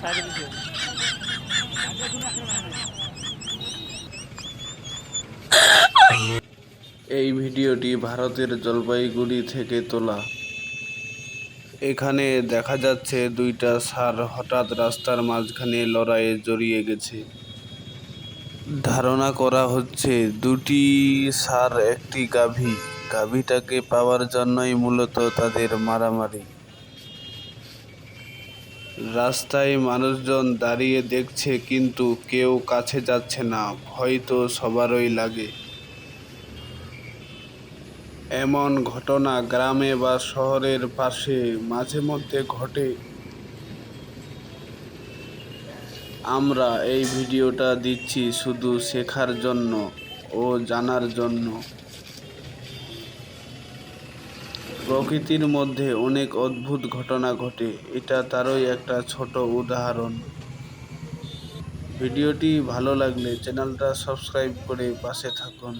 সাইডে এই ভিডিওটি ভারতের জলপাইগুড়ি থেকে তোলা। এখানে দেখা যাচ্ছে দুইটা সার হঠাৎ রাস্তার মাঝখানে লড়াইয়ে জড়িয়ে গেছে। ধারণা করা হচ্ছে দুটি সার একটি গাভী। গাভীটাকে পাওয়ার জন্যই মূলত তাদের মারামারি। রাস্তায় মানুষজন দাঁড়িয়ে দেখছে, কিন্তু কেউ কাছে যাচ্ছে না। হয়তো সবারই লাগে। এমন ঘটনা গ্রামে বা শহরের পাশে মাঝে মধ্যে ঘটে। আমরা এই ভিডিওটা দিচ্ছি শুধু শেখার জন্য ও জানার জন্য। প্রকৃতির মধ্যে অনেক অদ্ভুত ঘটনা ঘটে, এটা তারই একটা ছোট উদাহরণ। ভিডিওটি ভালো লাগলে চ্যানেলটা সাবস্ক্রাইব করে পাশে থাকুন।